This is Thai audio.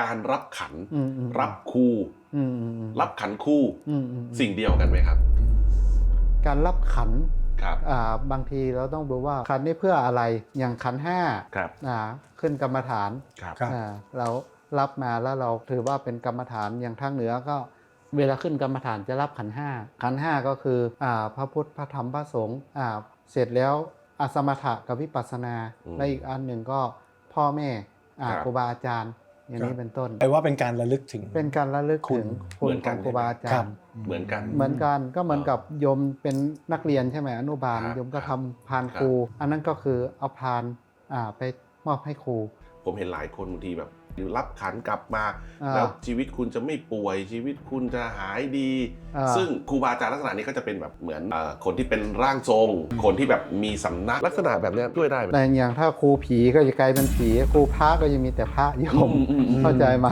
การรับขันอืมอืมรับครูอืมอืมอืมรับขันคู่อืมอืมอืมสิ่งเดียวกันไหมครับ การรับขันครับอ่าบางทีเราต้องดูว่าขันนี่เพื่ออะไรอย่างขันห้าครับอ่าขึ้นกรรมฐานครับครับอ่าเรารับมาแล้วเราถือว่าเป็นกรรมฐานอย่างทางเหนือก็เวลาขึ้นกรรมฐานจะรับขันห้าขันห้าก็คืออ่าพระพุทธพระธรรมพระสงฆ์อ่าเสร็จแล้วอสมถะกับวิปัสสนาอืมและอีกอันหนึ่งก็พ่อแม่อ่าครับครูบาอาจารย์ อย่างนี้เป็นต้นแปลว่าเป็นการระลึกถึง เป็นการระลึกคุถึณงคุณเหมือนขกัอนงครูบาอาจาครัรบย์เหมือนกัน เหมือนกันก็เหมือนกับโยมเป็นนักเรียนใช่ไหมอนุบาลครับโยมก็ทำพานครับครู อันนั้นก็คือเอาพานอ่าไป มอบให้ครู ผมเห็นหลายคนบางทีแบบรับขันกลับมาอ่าแล้วชีวิตคุณจะไม่ป่วยชีวิตคุณจะหายดีอ่าซึ่งครูบาอาจารย์ลักษณะนี้ก็จะเป็นแบบเหมือนเอ่อคนที่เป็นร่างทรง คนที่แบบมีสำนักลักษณะแบบเนี้ยช่วยได้ไหมแต่อย่างถ้าครูผีก็จะกลายเป็นผีครูพระก็ยังมีแต่พระโยมอืมอืมอืมเข้าใจไหม